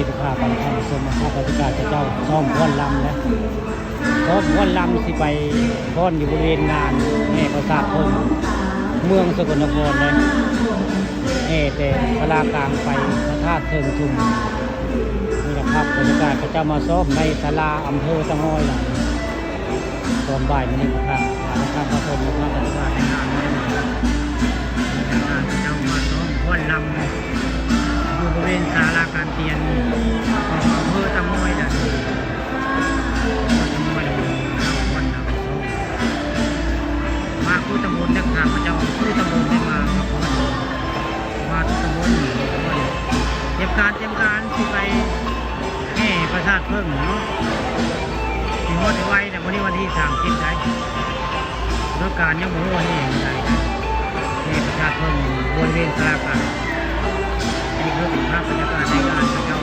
ดีทุกภาคกันท่านผู้ชมาภาพบรรยากาศเจ้าซ่อมพ้อนลำนะซ่อมพ้อนลำสิไปพ้อนอยู่บริเวณงานแห่ประสาทพิ่มเมืองสกลนครเลยแห่แต่พลากลางไปพระธาตุเทิงชุมนี่นะครับบรรยากาศเขาเจ้ามาซ่อมในศาลาอำเภอตะงอยล่ะตอนบ่ายนี้นะครับนะครับมาชมนะครับบรรยากาศงานนี้นเจ้ามาซ่อมพ้อนลำ วณศาลาการเตียนของอำเภอตะมอยนะตะมอยเราเรนเราไปส่มาคู่ตำบลนักถามพระเจ้าคู่ตำบลได้มาครับมาทุกตำบลเตรียมการเตรียมการที่ไปแห่ประสาทเพิ่มเนาะที่ฮอดไว้แต่วันนี้วันที่สามสิบได้เรื่องการยังบ่รู้วันนี้ยังไงแห่ประสาทเพิ่มบริเวณศาลาการ รื่องของภาพบรรยากาศในงานนะครับ